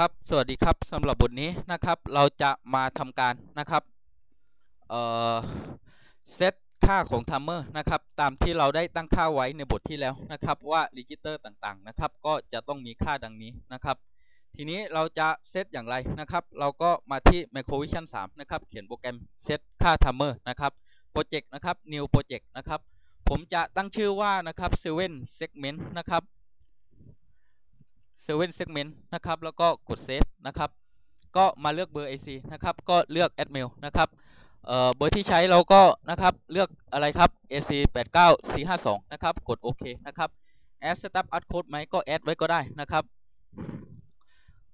ครับสวัสดีครับสำหรับบทนี้นะครับ เราจะมาทำการนะครับเอ่อเซตค่าของทัมเมอร์นะครับ ตามที่เราได้ตั้งค่าไว้ในบทที่แล้วนะครับ ว่ารีจิเตอร์ต่างๆนะครับ ก็จะต้องมีค่าดังนี้นะครับ ทีนี้เราจะเซตอย่างไรนะครับ เราก็มาที่ Microvision 3 นะครับ เขียนโปรแกรมเซตค่าทัมเมอร์นะครับโปรเจกต์นะครับ New Project นะครับ ผมจะตั้งชื่อว่านะครับ Seven Segment นะครับ Seven Segment นะครับ แล้วก็กด Save นะครับ ก็มาเลือกเบอร์ IC นะครับ ก็เลือก Admail นะครับเบอร์ที่ใช้เราก็นะครับเลือกอะไรครับ AC 89452 นะครับ กดโอเคนะครับ Add Step Add Code ไหมก็ Add ไว้ก็ได้นะครับ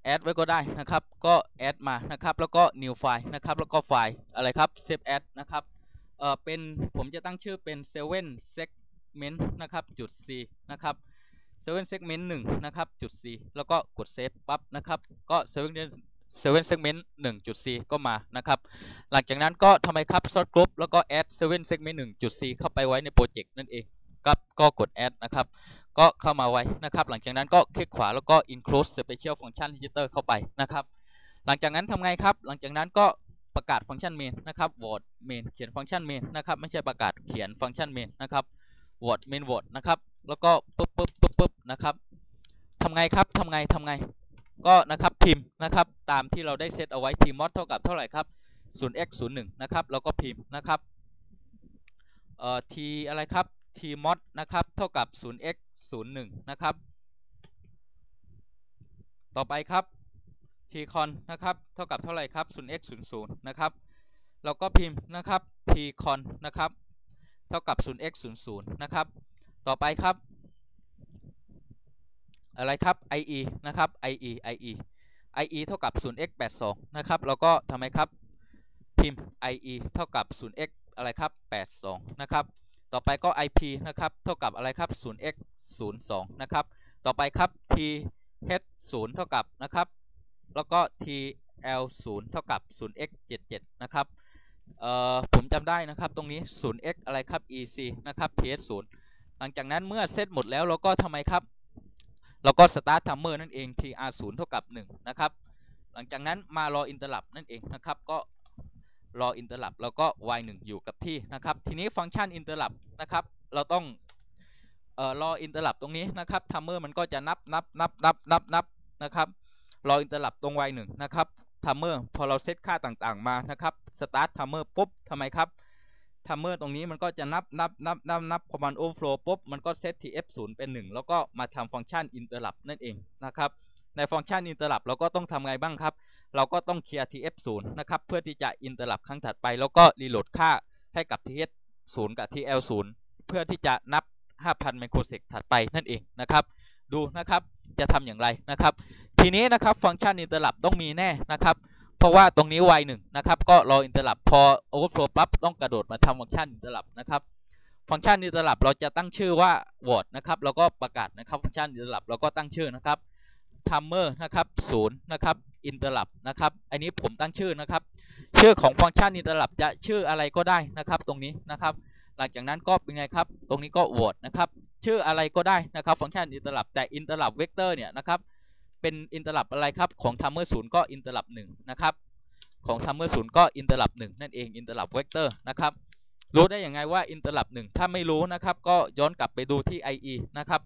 Add ไว้ก็ได้นะครับ ก็ Add มานะครับ แล้วก็ New File นะครับ แล้วก็ไฟล์อะไรครับ Save Add นะครับ เอ่อ เป็น ผมจะตั้งชื่อเป็น Seven Segment นะครับ จุด C นะครับ 7 segment 1นะครับจุด C แล้วก็กด save ปั๊บนะครับก็7 7 segment 1จุด C ก็มานะครับ หลังจากนั้นก็ทำไมครับ sort group แล้วก็ add 7 segment 1จุด C เข้าไปไว้ในโปรเจกต์นั่นเองครับก็กด add นะครับ ก็เข้ามาไว้นะครับ หลังจากนั้นก็คลิกขวาแล้วก็ include special function register เข้าไปนะครับ หลังจากนั้นทำไงครับ หลังจากนั้นก็ประกาศฟังก์ชัน main นะครับ word main เขียนฟังก์ชัน main นะครับ ไม่ใช่ประกาศเขียนฟังก์ชัน main นะครับ word main word นะครับ แล้วก็ปุ๊บปุ๊บปุ๊บปุ๊บนะครับทำไงครับทำไงทำไง ก็นะครับพิมพ์นะครับตามที่เราได้เซตเอาไว้ t mod เท่ากับเท่าไหร่ครับ 0x 01นะครับแล้วก็พิมพ์นะครับเอ่อ t อะไรครับ t mod นะครับเท่ากับ 0x 01นะครับต่อไปครับ t con นะครับเท่ากับเท่าไหร่ครับ 0x 00นะครับเราก็พิมพ์นะครับ t con นะครับเท่ากับ 0x 00นะครับ ต่อไปครับ อะไรครับ IE นะครับ IE IE IE เท่ากับ 0x 82นะครับ แล้วก็ทำไมครับ พิมพ์ IE เท่ากับ 0x อะไรครับ 82นะครับ ต่อไปก็ IP นะครับ เท่ากับอะไรครับ 0x 02นะครับ ต่อไปครับ TH 0เท่ากับนะครับ แล้วก็ TL 0เท่ากับ 0x 77นะครับ เอ่อ ผมจำได้นะครับ ตรงนี้ 0x อะไรครับ EC นะครับ TH 0 หลังจากนั้นเมื่อเซตหมดแล้วเราก็ทำไมครับ เราก็ start timer นั่นเอง tr 0เท่ากับ1นะครับหลังจากนั้นมารอ interrupt นั่นเองนะครับก็รอ interrupt แล้วก็ y 1อยู่กับที่นะครับทีนี้ฟังก์ชัน interrupt นะครับเราต้องเอ่อรอ interrupt ตรงนี้นะครับ timer มันก็จะนับนับนับนับนับนับนะครับรอ interrupt ตรง y 1นะครับ timer พอเราเซตค่าต่างๆมานะครับ start timer ปุ๊บทำไมครับ ทัมเมอร์ตรงนี้มันก็จะนับนับนับนับนับพอมันโอเวอร์โฟลปุ๊บ มันก็เซต tf 0 เป็น 1 แล้วก็มาทำฟังก์ชัน interrupt นั่นเองนะครับในฟังก์ชัน interrupt เราก็ต้องทำไงบ้างครับ เราก็ต้องเคลียร์ tf 0 นะครับเพื่อที่จะ interrupt ครั้งถัดไป แล้วก็รีโหลดค่าให้กับ th 0 กับ tl 0 เพื่อที่จะนับ 5,000 ไมโครเซกถัดไปนั่นเองนะครับดูนะครับจะทำอย่างไรนะครับ ทีนี้นะครับฟังก์ชัน interrupt ต้องมีแน่นะครับ เพราะว่าตรงนี้ y 1นะครับ ก็รอ interrupt พอ overflow ปั๊บต้องกระโดดมาทำฟังก์ชัน interrupt นะครับฟังก์ชัน interrupt เราจะตั้งชื่อว่า word นะครับแล้วก็ประกาศนะครับฟังก์ชัน interrupt เราก็ตั้งชื่อนะครับ timer นะครับ0นย์นะครับ interrupt นะครับอันนี้ผมตั้งชื่อนะครับชื่อของฟังก์ชัน interrupt จะชื่ออะไรก็ได้นะครับตรงนี้นะครับหลังจากนั้นก็เป็นไงครับตรงนี้ก็ word นะครับชื่ออะไรก็ได้นะครับฟังก์ชัน interrupt แต่ interrupt vector เนี่ยนะครับ เป็นอินเตอร์ลับอะไรครับของทัมเมอร์ศูนย์ก็อินเตอร์ลับหนึ่งนะครับของทัมเมอร์ศูนย์ก็อินเตอร์ลับหนึ่งนั่นเองอินเตอร์ลับเวกเตอร์นะครับรู้ได้อย่างไงว่าอินเตอร์ลับหนึ่งถ้าไม่รู้นะครับก็ย้อนกลับไปดูที่ IE นะครับ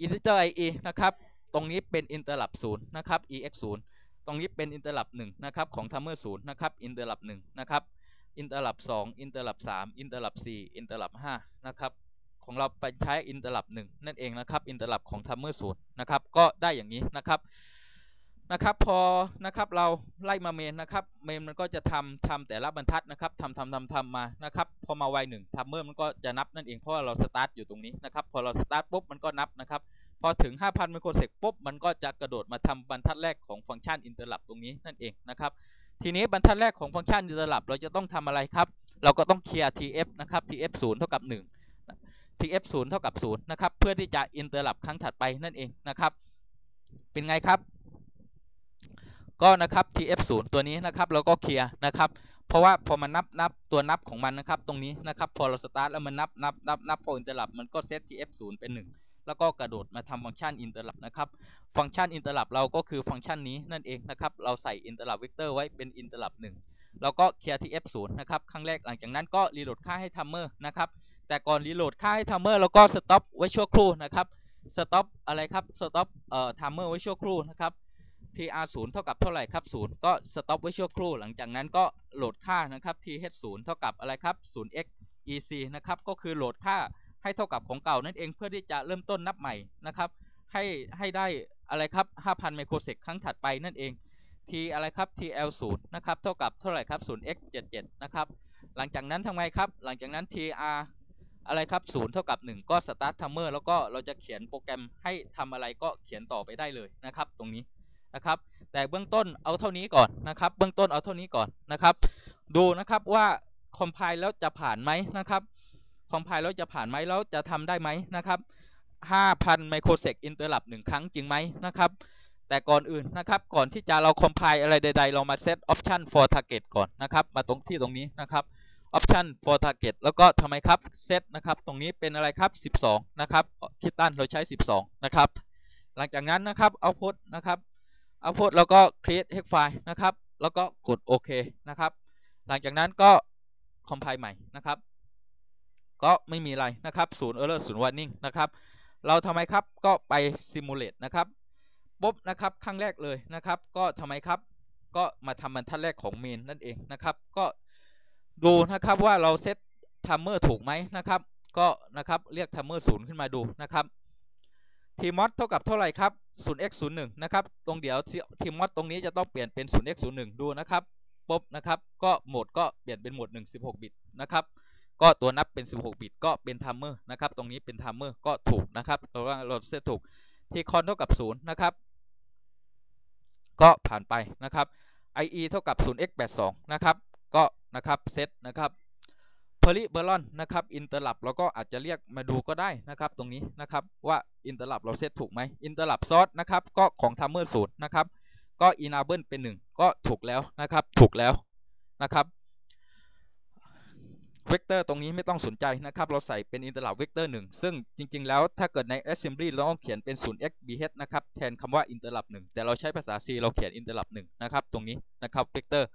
อินเตอร์ไอ IE นะครับตรงนี้เป็นอินเตอร์ลับศูนย์นะครับ EX ศูนย์ตรงนี้เป็นอินเตอร์ลับหนึ่งนะครับของทัมเมอร์ศูนย์นะครับอินเตอร์ลับหนึ่งนะครับอินเตอร์ลับสองอินเตอร์ลับสามอินเตอร์ลับสี่อินเตอร์ลับห้านะครับ ของเราไปใช้ interrupt 1นั่นเองนะครับ interrupt ของ timer 0นย์นะครับก็ได้อย่างนี้นะครับนะครับพอนะครับเราไล่มาเมนนะครับเมนมันก็จะทำทำแต่ละบรรทัดนะครับทำทำทำทำมานะครับพอมา y 1 timer มันก็จะนับนั่นเองเพราะว่าเราสตาร์ทอยู่ตรงนี้นะครับพอเราสตาร์ทปุ๊บมันก็นับนะครับพอถึง 5,000ไมโครเซกปุ๊บมันก็จะกระโดดมาทำบรรทัดแรกของฟังก์ชัน interrupt ตรงนี้นั่นเองนะครับทีนี้บรรทัดแรกของฟังก์ชัน interrupt เราจะต้องทำอะไรครับ เราก็ต้องเคลียร์ tf นะครับ tf 0เท่ากับ 1 tf 0เท่ากับ0นะครับ เพื่อที่จะ interrupt ครั้งถัดไปนั่นเองนะครับ เป็นไงครับ ก็นะครับ tf 0ตัวนี้นะครับเราก็เคลียร์นะครับเพราะว่าพอมันนับนับตัวนับของมันนะครับ ตรงนี้นะครับพอเราสตาร์ทแล้วมันนับนับนับนับพอ interrupt มันก็เซต tf 0เป็น 1แล้วก็กระโดดมาทำฟังก์ชัน interrupt นะครับ ฟังก์ชัน interrupt เราก็คือฟังก์ชันนี้นั่นเองนะครับ เราใส่ interrupt vector ไว้เป็น interrupt 1แล้วก็เคลียร์ที่ f0 นะครับ ครั้งแรกหลังจากนั้นก็รีโหลดค่าให้ timer นะครับ แต่ก่อนรีโหลดค่าให้ timer แล้วก็ stop ไว้ชั่วครู่นะครับ stop อะไรครับ stop เอ่อ timer ไว้ชั่วครู่นะครับ tr 0เท่ากับเท่าไหร่ครับ0ก็ stop ไว้ชั่วครู่ หลังจากนั้นก็โหลดค่านะครับ th 0เท่ากับอะไรครับ 0x ec นะครับก็คือโหลดค่าให้เท่ากับของเก่านั่นเองเพื่อที่จะเริ่มต้นนับใหม่นะครับให้ให้ได้อะไรครับ 5,000 ไมโครเซกครั้งถัดไปนั่นเอง t อะไรครับ tl 0นะครับเท่ากับเท่าไหร่ครับ 0x 77นะครับหลังจากนั้นทำไงครับ หลังจากนั้น tr อะไรครับ0เท่ากับ 1 ก็ start timer แล้วก็เราจะเขียนโปรแกรมให้ทำอะไรก็เขียนต่อไปได้เลยนะครับ ตรงนี้นะครับ แต่เบื้องต้นเอาเท่านี้ก่อนนะครับ เบื้องต้นเอาเท่านี้ก่อนนะครับ ดูนะครับว่าคอมไพล์แล้วจะผ่านไหมนะครับคอมไพล์แล้วจะผ่านไหมแล้วจะทำได้ไหมนะครับ5,000ไมโครเซกอินเตอร์ลับหนึ่งครั้งจริงไหมนะครับแต่ก่อนอื่นนะครับก่อนที่จะเราคอมไพล์อะไรใด ๆ เรามาเซตออปชัน for target ก่อนนะครับ มาตรงที่ตรงนี้นะครับ ออปชัน for target แล้วก็ทำไมครับเซตนะครับ ตรงนี้เป็นอะไรครับ 12 นะครับคิดตันเราใช้ 12 นะครับ หลังจากนั้นนะครับเอาพุทนะครับเอาพุทแล้วก็ create hex file นะครับ แล้วก็กดโอเคนะครับ หลังจากนั้นก็คอมไพล์ใหม่นะครับ ก็ไม่มีอะไรนะครับศูนย์ error ศูนย์ warning นะครับ เราทำไมครับก็ไป simulate นะครับปุ๊บนะครับครั้งแรกเลยนะครับ ก็ทำไมครับ ก็มาทำบรรทัดแรกของเมนนั่นเองนะครับ ก็ ดูนะครับว่าเราเซตทัมเมอร์ถูกไหมนะครับ ก็นะครับเรียกทัมเมอร์ศูนย์ขึ้นมาดูนะครับทีมอดเท่ากับเท่าไหร่ครับ 0x 01นะครับ ตรงเดี๋ยวทีมอดตรงนี้จะต้องเปลี่ยนเป็น 0x 01ดูนะครับปุ๊บนะครับ ก็โหมดก็เปลี่ยนเป็นโหมด 1 16 บิตนะครับ ก็ตัวนับเป็น 16 บิต ก็เป็นทัมเมอร์นะครับ ตรงนี้เป็นทัมเมอร์ก็ถูกนะครับเราเราเซตถูก ทีคอนเท่ากับ0นะครับ ก็ผ่านไปนะครับ IE เท่ากับ 0x 82นะครับ นะครับเซตนะครับเพอริเบอรอนนะครับอินเตอร์ลับเราก็อาจจะเรียกมาดูก็ได้นะครับตรงนี้นะครับว่าอินเตอร์ลับเราเซตถูกไหมอินเตอร์ลับซอสนะครับก็ของทัมเมอร์ศูนย์นะครับก็อินาเบิลเป็น 1 ก็ถูกแล้วนะครับถูกแล้วนะครับเวกเตอร์ตรงนี้ไม่ต้องสนใจนะครับ เราใส่เป็นอินเตอร์ลับเวกเตอร์1ซึ่งจริง ๆ แล้วถ้าเกิดใน assembly เราต้องเขียนเป็น 0x bh นะครับแทนคำว่าอินเตอร์ลับ1แต่เราใช้ภาษา C เราเขียนอินเตอร์ลับ1นะครับตรงนี้นะครับเวกเตอร์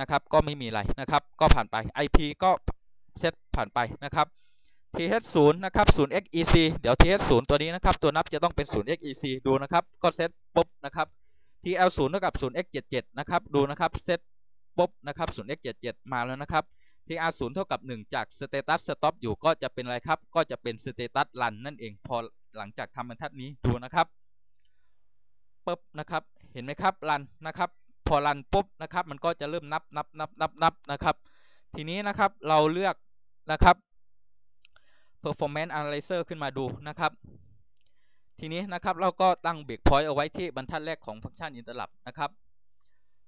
นะครับก็ไม่มีอะไรนะครับก็ผ่านไป IP ก็เซตผ่านไปนะครับ th0 นะครับ 0xec เดี๋ยว th0 ตัวนี้นะครับ ตัวนับจะต้องเป็น 0xec ดูนะครับ ก็เซตปุ๊บนะครับ tl0 เท่ากับ 0x77 นะครับ ดูนะครับ เซตปุ๊บนะครับ 0x77 มาแล้วนะครับ tr0 เท่ากับ 1 จาก status stop อยู่ก็จะเป็นอะไรครับ ก็จะเป็น status run นั่นเอง พอหลังจากทำบรรทัดนี้ดูนะครับปุ๊บนะครับ เห็นไหมครับ run นะครับ พอ run ปุ๊บนะครับ มันก็จะเริ่มนับนับนับนับนับนะครับ ทีนี้นะครับเราเลือกนะครับ performance analyzer ขึ้นมาดูนะครับ ทีนี้นะครับเราก็ตั้งเบรกพอยต์เอาไว้ที่บรรทัดแรกของฟังก์ชัน interrupt นะครับ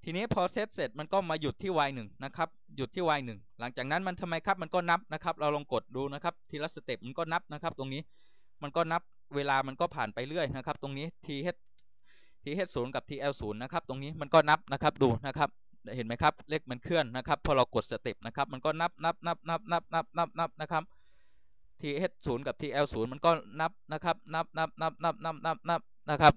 ทีนี้พอเซตเสร็จมันก็มาหยุดที่ y 1 นะครับหยุดที่ y 1 หลังจากนั้นมันทำไมครับมันก็นับนะครับ เราลองกดดูนะครับทีละสเต็ปมันก็นับนะครับ ตรงนี้มันก็นับเวลามันก็ผ่านไปเรื่อยนะครับ ตรงนี้ th th 0 กับ tl 0 นะครับตรงนี้มันก็นับนะครับดูนะครับเห็นไหมครับเลขมันเคลื่อนนะครับ พอเรากดสเต็ปนะครับมันก็นับนับนับนับนับนับนับนับนะครับ th 0 กับ tl 0 มันก็นับนะครับนับนับนับนับนับนับนับนะครับ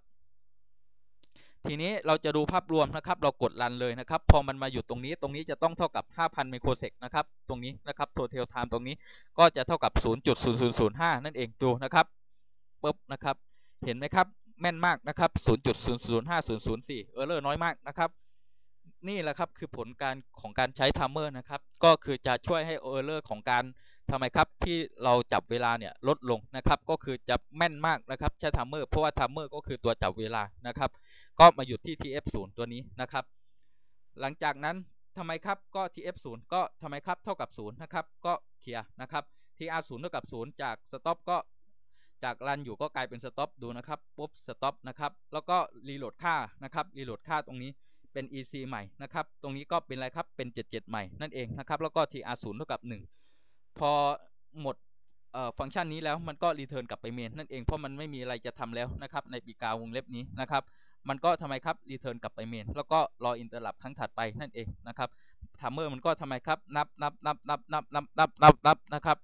ทีนี้เราจะดูภาพรวมนะครับ เรากดรันเลยนะครับ พอมันมาหยุดตรงนี้ ตรงนี้จะต้องเท่ากับ 5,000 ไมโครเซกนะครับ ตรงนี้นะครับ total time ตรงนี้ก็จะเท่ากับ 0.0005 นั่นเองดูนะครับปุ๊บนะครับ เห็นไหมครับ แม่นมากนะครับ 0.005004 เออร์เลอร์น้อยมากนะครับ นี่แหละครับคือผลการของการใช้ทัมเมอร์นะครับ ก็คือจะช่วยให้เออร์เลอร์ของการทำไมครับที่เราจับเวลาเนี่ยลดลงนะครับ ก็คือจะแม่นมากนะครับใช้ทัมเมอร์เพราะว่าทัมเมอร์ก็คือตัวจับเวลานะครับ ก็มาหยุดที่ tf0 ตัวนี้นะครับ หลังจากนั้นทำไมครับก็ tf0 ก็ทำไมครับเท่ากับ0นะครับก็เคลียร์นะครับ tr0 เท่ากับ0จาก stop ก็ จากรันอยู่ก็กลายเป็น stop ดูนะครับปุ๊บ stop นะครับแล้วก็รีโหลดค่านะครับรีโหลดค่าตรงนี้เป็น ec ใหม่นะครับตรงนี้ก็เป็นอะไรครับเป็น 77 ใหม่นั่นเองนะครับแล้วก็ tr0 เท่ากับ 1 พอหมดฟังก์ชันนี้แล้วมันก็รีเทิร์นกลับไปเมนนั่นเองเพราะมันไม่มีอะไรจะทำแล้วนะครับในปีกาวงเล็บนี้นะครับมันก็ทำไมครับรีเทิร์นกลับไปเมนแล้วก็รออินเตอร์ลับครั้งถัดไปนั่นเองนะครับทัมเมอร์มันก็ทำไมครับนับนับนับนับนับนับนับนับนับนะครับ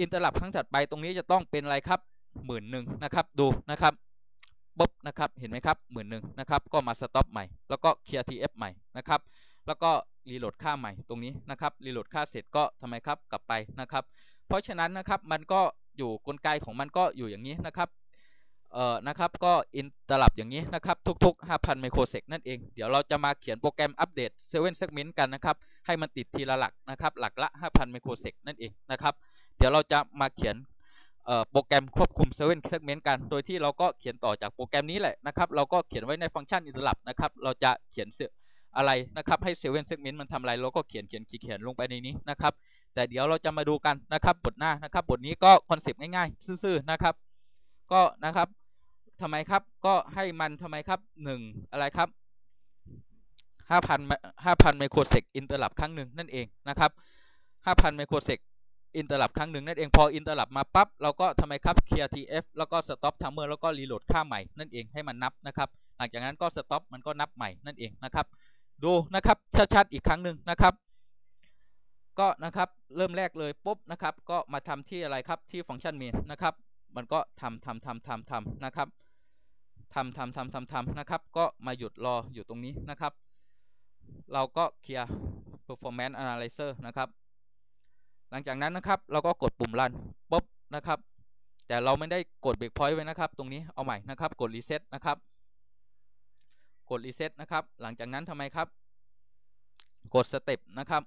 อินเตอร์ลับครั้งถัดไปตรงนี้จะต้องเป็นอะไรครับหมื่นหนึ่งนะครับดูนะครับปุ๊บนะครับเห็นไหมครับหมื่นหนึ่งนะครับก็มาสต็อปใหม่แล้วก็เคลียร์ทีเอฟใหม่นะครับแล้วก็รีโหลดค่าใหม่ตรงนี้นะครับรีโหลดค่าเสร็จก็ทำไมครับกลับไปนะครับ เพราะฉะนั้นนะครับมันก็อยู่กลไกของมันก็อยู่อย่างนี้นะครับ เอ่อนะครับก็อินตลับอย่างนี้นะครับทุก ๆ 5,000 ไมโครเซกนั่นเอง เดี๋ยวเราจะมาเขียนโปรแกรมอัปเดต7 segment กันนะครับให้มันติดทีละหลักนะครับหลักละ 5,000 ไมโครเซกนั่นเองนะครับเดี๋ยวเราจะมาเขียนโปรแกรมควบคุม7 segment กัน โดยที่เราก็เขียนต่อจากโปรแกรมนี้แหละนะครับเราก็เขียนไว้ในฟังก์ชันอินตลับนะครับเราจะเขียนอะไรนะครับให้7 segment มันทำอะไรเราก็เขียนเขียนเขียนลงไปในนี้นะครับแต่เดี๋ยวเราจะมาดูกันนะครับบทหน้านะครับบทนี้ก็คอนเซปต์ง่ายๆซื่อๆนะครับ ก็นะครับทำไมครับก็ให้มันทำไมครับ 1 อะไรครับ 5,000 5,000ไมโครเซกอินเตอร์ลับครั้งหนึ่งนั่นเองนะครับ 5,000ไมโครเซกอินเตอร์ลับครั้งหนึ่งนั่นเองพออินเตอร์ลับมาปั๊บเราก็ทำไมครับเคลียร์ TF แล้วก็สต็อปทัมเมอร์แล้วก็รีโหลดค่าใหม่นั่นเองให้มันนับนะครับ หลังจากนั้นก็สต็อปมันก็นับใหม่นั่นเองนะครับดูนะครับชัดๆอีกครั้งหนึ่งนะครับ ก็นะครับเริ่มแรกเลยปุ๊บนะครับ ก็มาทำที่อะไรครับที่ฟังก์ชันเมนนะครับ มันก็ทำทำทำทำทำนะครับทำทำทำทำทำนะครับ ก็มาหยุดรออยู่ตรงนี้นะครับ เราก็เคลียร์ performance analyzer นะครับ หลังจากนั้นนะครับ เราก็กดปุ่ม run ปุ๊บนะครับ แต่เราไม่ได้กด break point ไว้นะครับ ตรงนี้เอาใหม่นะครับ กด reset นะครับ กด reset นะครับ หลังจากนั้นทำไมครับ กด step นะครับ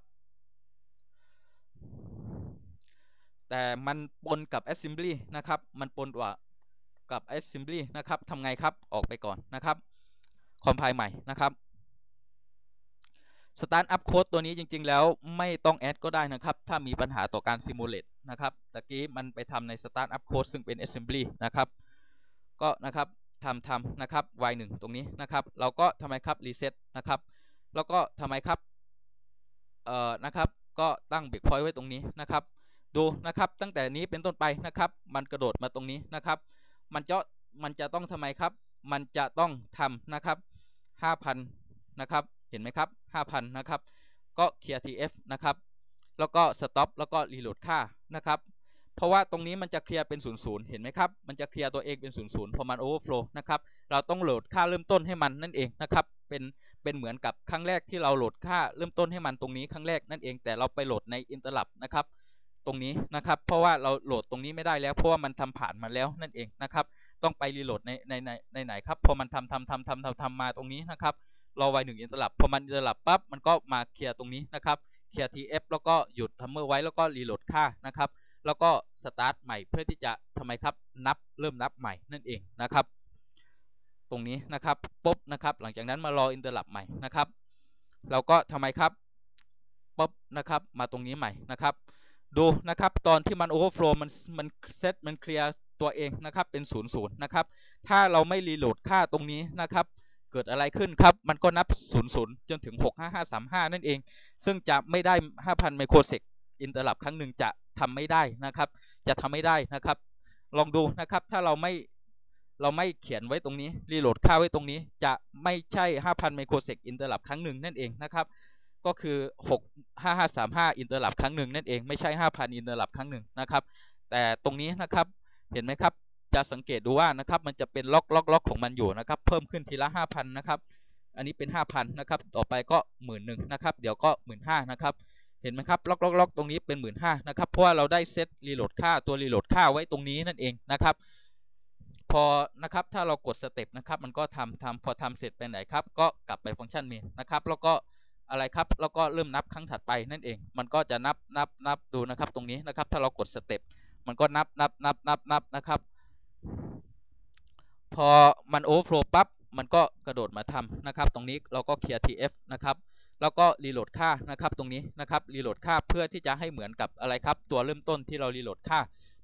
แต่มันปนกับ assembly นะครับ มันปนว่ากับ assembly นะครับทำไงครับออกไปก่อนนะครับ compile ใหม่นะครับ start up code ตัวนี้จริง ๆ แล้วไม่ต้อง add ก็ได้นะครับ ถ้ามีปัญหาต่อการ simulate นะครับตะกี้มันไปทำใน start up code ซึ่งเป็น assembly นะครับ ก็นะครับทำทำนะครับ y 1 ตรงนี้นะครับ เราก็ทำไมครับ reset นะครับ แล้วก็ทำไมครับ เอ่อ นะครับ ก็ตั้ง break point ไว้ตรงนี้นะครับ ดูนะครับตั้งแต่นี้เป็นต้นไปนะครับ มันกระโดดมาตรงนี้นะครับ มันจะมันจะต้องทำไมครับ มันจะต้องทำนะครับ 5,000 นะครับ เห็นไหมครับ 5,000 นะครับ ก็เคลียร์ TF นะครับ แล้วก็สต็อปแล้วก็รีโหลดค่านะครับ เพราะว่าตรงนี้มันจะเคลียร์เป็น 00 เห็นไหมครับ มันจะเคลียร์ตัวเองเป็น 00 พอมันโอเวอร์โฟลว์นะครับ เราต้องโหลดค่าเริ่มต้นให้มันนั่นเองนะครับ เป็น เป็นเหมือนกับครั้งแรกที่เราโหลดค่าเริ่มต้นให้มันตรงนี้ครั้งแรกนั่นเอง แต่เราไปโหลดในอินเตอร์ลับนะครับ ตรงนี้นะครับ เพราะว่าเราโหลดตรงนี้ไม่ได้แล้ว เพราะว่ามันทำผ่านมาแล้วนั่นเองนะครับ ต้องไปรีโหลดในในในไหนครับ พอมันทำทำทำทำทำทำมาตรงนี้นะครับรอไว้หนึ่งอินเตอร์ลับพอมันอินเตอร์ลับปั๊บมันก็มาเคลียร์ตรงนี้นะครับเคลียร์ TF แล้วก็หยุดทัมเมอร์ไว้แล้วก็รีโหลดค่านะครับ แล้วก็สตาร์ทใหม่เพื่อที่จะทำไมครับนับเริ่มนับใหม่นั่นเองนะครับ ตรงนี้นะครับปุ๊บนะครับ หลังจากนั้นมารออินเตอร์ลับใหม่นะครับเราก็ทำไมครับปุ๊บนะครับ มาตรงนี้ใหม่นะครับ ดูนะครับตอนที่มันโอเวอร์โฟลมันมันเซตมันเคลียร์ตัวเองนะครับเป็น0ูนย์นะครับถ้าเราไม่รีโหลดค่าตรงนี้นะครับเกิดอะไรขึ้นครับ มันก็นับ0ูนย์จนถึง 65535 นั่นเอง ซึ่งจะไม่ได้ 5,000 ไมโครเซกอินเตอร์ลับครั้งหนึ่งจะทำไม่ได้นะครับ จะทำไม่ได้นะครับ ลองดูนะครับ ถ้าเราไม่เราไม่เขียนไว้ตรงนี้ รีโหลดค่าไว้ตรงนี้ จะไม่ใช่ 5,000 ไมโครเซกอินเตอร์ลับครั้งหนึ่งนั่นเองนะครับ ก็คือ 6 5 5 3 5 อินเตอร์ลับครั้งหนึ่งนั่นเองไม่ใช่ 5,000 อินเตอร์ลับครั้งหนึ่งนะครับ แต่ตรงนี้นะครับเห็นไหมครับจะสังเกตดูว่านะครับมันจะเป็นล็อกล็อกล็อกของมันอยู่นะครับ เพิ่มขึ้นทีละ 5,000 นะครับ อันนี้เป็น 5,000 นะครับ ต่อไปก็หมื่นหนึ่งนะครับ เดี๋ยวก็หมื่นห้านะครับ เห็นไหมครับล็อกล็อกล็อกตรงนี้เป็นหมื่นห้านะครับ เพราะว่าเราได้เซตรีโหลดค่าตัวรีโหลดค่าไว้ตรงนี้นั่นเองนะครับ พอนะครับถ้าเรากดสเต็ปนะครับ มันก็ทำทำพอทำเสร็จไปไหนครับ ก็กลับไปฟังก์ชันเมนนะครับ แล้วก็ อะไรครับ แล้วก็เริ่มนับครั้งถัดไปนั่นเอง มันก็จะนับนับนับดูนะครับตรงนี้นะครับ ถ้าเรากดสเต็ปมันก็นับนับนับนับนับนะครับ พอมันโอเวอร์โฟลปั๊บมันก็กระโดดมาทำนะครับ ตรงนี้เราก็เคลียร์ TF นะครับ แล้วก็รีโหลดค่านะครับตรงนี้นะครับรีโหลดค่าเพื่อที่จะให้เหมือนกับอะไรครับ ตัวเริ่มต้นที่เรารีโหลดค่า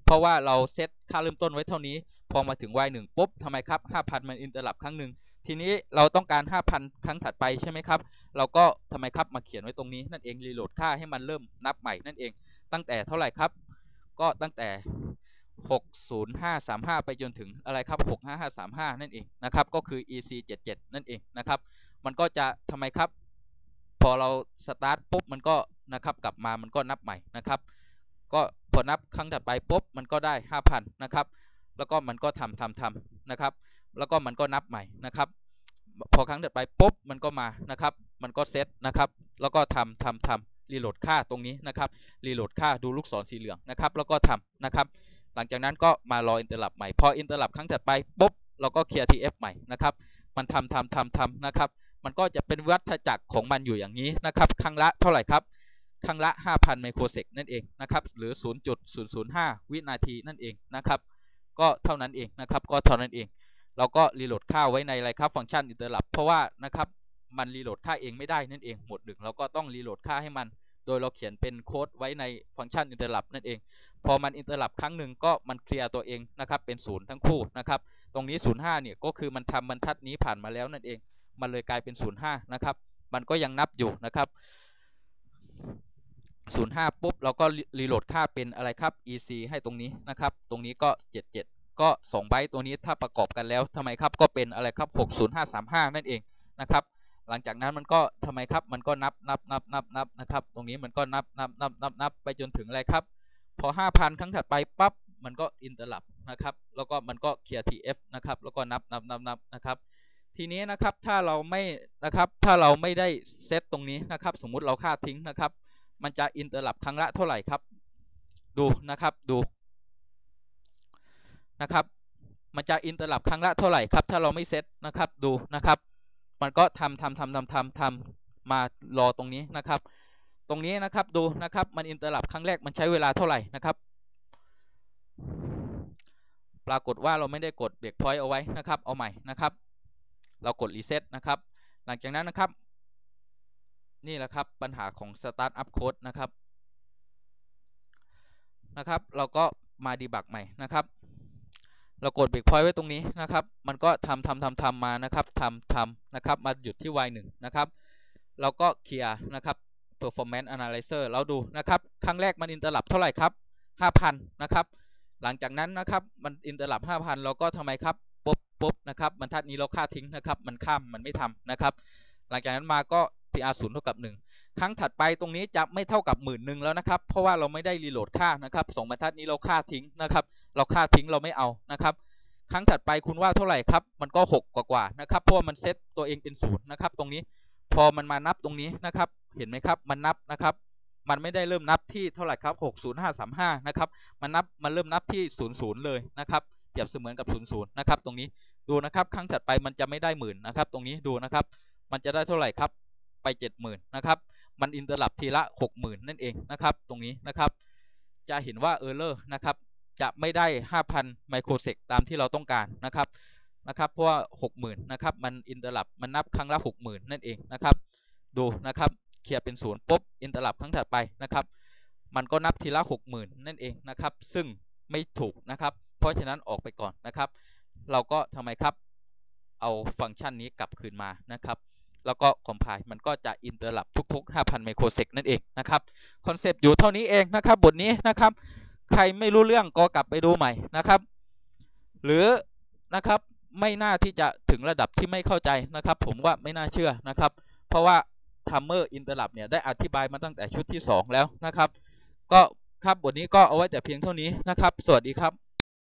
เพราะว่าเราเซตค่าเริ่มต้นไว้เท่านี้ พอมาถึง y 1 ปุ๊บทำไมครับ 5,000 มันอินเตอร์ลับครั้งหนึ่งทีนี้เราต้องการ 5,000 ครั้งถัดไปใช่ไหมครับ เราก็ทำไมครับมาเขียนไว้ตรงนี้นั่นเองรีโหลดค่าให้มันเริ่มนับใหม่นั่นเอง ตั้งแต่เท่าไหร่ครับ ก็ตั้งแต่ 60535 ไปจนถึงอะไรครับ 65535 นั่นเองนะครับก็คือ EC 77นั่นเองนะครับ มันก็จะทำไมครับ พอเราสตาร์ทปุ๊บมันก็นะครับกลับมามันก็นับใหม่นะครับ ก็พอนับครั้งถัดไปปุ๊บมันก็ได้ 5,000 นะครับ แล้วก็มันก็ทำทำทำนะครับ แล้วก็มันก็นับใหม่นะครับพอครั้งถัดไปปุ๊บมันก็มานะครับ มันก็เซตนะครับ แล้วก็ทำทำทำรีโหลดค่าตรงนี้นะครับรีโหลดค่าดูลูกศรสีเหลืองนะครับ แล้วก็ทำนะครับ หลังจากนั้นก็มารออินเตอร์ลับใหม่พออินเตอร์ลับครั้งถัดไปปุ๊บเราก็เคลียร์ TF ใหม่นะครับ มันทำทำทำทำนะครับ มันก็จะเป็นวัฏจักรของมันอยู่อย่างนี้นะครับ ครั้งละเท่าไหร่ครับ ครั้งละ 5,000 ไมโครเซกนั่นเองนะครับหรือ 0.005 วินาทีนั่นเองนะครับก็เท่านั้นเองนะครับก็เท่านั้นเอง เราก็รีโหลดค่าไว้ในไรครับฟังก์ชันอินเตอร์ลับเพราะว่านะครับมันรีโหลดค่าเองไม่ได้นั่นเองหมดหนึ่งเราก็ต้องรีโหลดค่าให้มัน โดยเราเขียนเป็นโค้ดไว้ในฟังก์ชันอินเตอร์ลับนั่นเอง พอมันอินเตอร์ลับครั้งหนึ่งก็มันเคลียร์ตัวเองนะครับเป็นศูนย์ทั้งคู่นะครับตรงนี้ 05เนี่ยก็คือมันทำบรรทัดนี้ผ่านมาแล้วนั่นเอง มันเลยกลายเป็น 05นะครับมันก็ยังนับอยู่นะครับ 05 ปุ๊บ เราก็รีโหลดค่าเป็นอะไรครับ EC ให้ตรงนี้นะครับ ตรงนี้ก็ 77 ก็ 2 ไบต์ตัวนี้ถ้าประกอบกันแล้วทำไมครับ ก็เป็นอะไรครับ 60535 นั่นเองนะครับ หลังจากนั้นมันก็ทำไมครับ มันก็นับนับนับนับนับนะครับ ตรงนี้มันก็นับนับนับนับนับไปจนถึงอะไรครับ พอ 5,000 ครั้งถัดไปปั๊บ มันก็อินเตอร์ลับนะครับ แล้วก็มันก็เคลียร์ TF นะครับ แล้วก็นับนับนับนับนะครับทีนี้นะครับถ้าเราไม่นะครับถ้าเราไม่ได้เซตตรงนี้นะครับ สมมุติเราค่าทิ้งนะครับ มันจะอินเตอร์ลับครั้งละเท่าไหร่ครับ ดูนะครับดูนะครับ มันจะอินเตอร์ลับครั้งละเท่าไหร่ครับ ถ้าเราไม่เซตนะครับดูนะครับ มันก็ทำทำทำทำทำทำมารอตรงนี้นะครับ ตรงนี้นะครับดูนะครับมันอินเตอร์ลับครั้งแรกมันใช้เวลาเท่าไหร่นะครับปรากฏว่าเราไม่ได้กดเบรกพอยต์เอาไว้นะครับ เอาใหม่นะครับ เรากดรีเซ็ตนะครับ หลังจากนั้นนะครับ นี่แหละครับปัญหาของ Startup Code นะครับนะครับ เราก็มาดีบักใหม่นะครับ เรากดเบรกพอยต์ไว้ตรงนี้นะครับ มันก็ทำทำทำทำมานะครับทำทำนะครับมาหยุดที่ y 1นะครับ เราก็เคลียร์นะครับ performance analyzer เราดูนะครับ ครั้งแรกมันอินเตอร์ลับเท่าไหร่ครับ 5,000 นะครับ หลังจากนั้นนะครับ มันอินเตอร์ลับ 5,000 เราก็ทำไมครับปุ๊บปุ๊บนะครับบรรทัดนี้เราค่าทิ้งนะครับ มันข้ามมันไม่ทำนะครับ หลังจากนั้นมาก็ tr 0เท่ากับ1 ครั้งถัดไปตรงนี้จะไม่เท่ากับหมื่นหนึ่งแล้วนะครับ เพราะว่าเราไม่ได้รีโหลดค่านะครับสองบรรทัดนี้เราค่าทิ้งนะครับ เราค่าทิ้งเราไม่เอานะครับ ครั้งถัดไปคุณว่าเท่าไหร่ครับ มันก็ 6 กว่ากว่านะครับ เพราะมันเซตตัวเองเป็นศูนย์นะครับ ตรงนี้พอมันมานับตรงนี้นะครับ เห็นไหมครับ มันนับนะครับ มันไม่ได้เริ่มนับที่เท่าไหร่ครับ 60535 นะครับ มันนับ มันเริ่มนับที่ 00 เลยนะครับ เปรียบเสมือนกับ 00 นะครับ ตรงนี้ ดูนะครับ ครั้งถัดไปมันจะไม่ได้หมื่นนะครับ ตรงนี้ ดูนะครับ มันจะได้เท่าไหร่ครับ ไป70,000นะครับมันอินเตอร์ลับทีละ 60,000 นั่นเองนะครับตรงนี้นะครับจะเห็นว่าเออร์เลอร์นะครับจะไม่ได้ 5,000 ไมโครเซกตามที่เราต้องการนะครับนะครับเพราะว่า 60,000นะครับมันอินเตอร์ลับมันนับครั้งละ 60,000 นั่นเองนะครับดูนะครับเคลียร์เป็นศูนย์ปุ๊บอินเตอร์ลับครั้งถัดไปนะครับมันก็นับทีละ 60,000 นั่นเองนะครับซึ่งไม่ถูกนะครับ เพราะฉะนั้นออกไปก่อนนะครับ เราก็ทำไมครับเอาฟังก์ชันนี้กลับคืนมานะครับ แล้วก็คอมไพล์มันก็จะอินเตอร์ลับทุก ๆ 5,000 ไมโครเซกนั่นเองนะครับคอนเซปต์อยู่เท่านี้เองนะครับบทนี้นะครับ ใครไม่รู้เรื่องก็กลับไปดูใหม่นะครับ หรือนะครับไม่น่าที่จะถึงระดับที่ไม่เข้าใจนะครับ ผมว่าไม่น่าเชื่อนะครับ เพราะว่าทัมเมอร์อินเตอร์ลับเนี่ยได้อธิบายมาตั้งแต่ชุดที่ 2 แล้วนะครับ ก็ครับบทนี้ก็เอาไว้แต่เพียงเท่านี้นะครับ สวัสดีครับ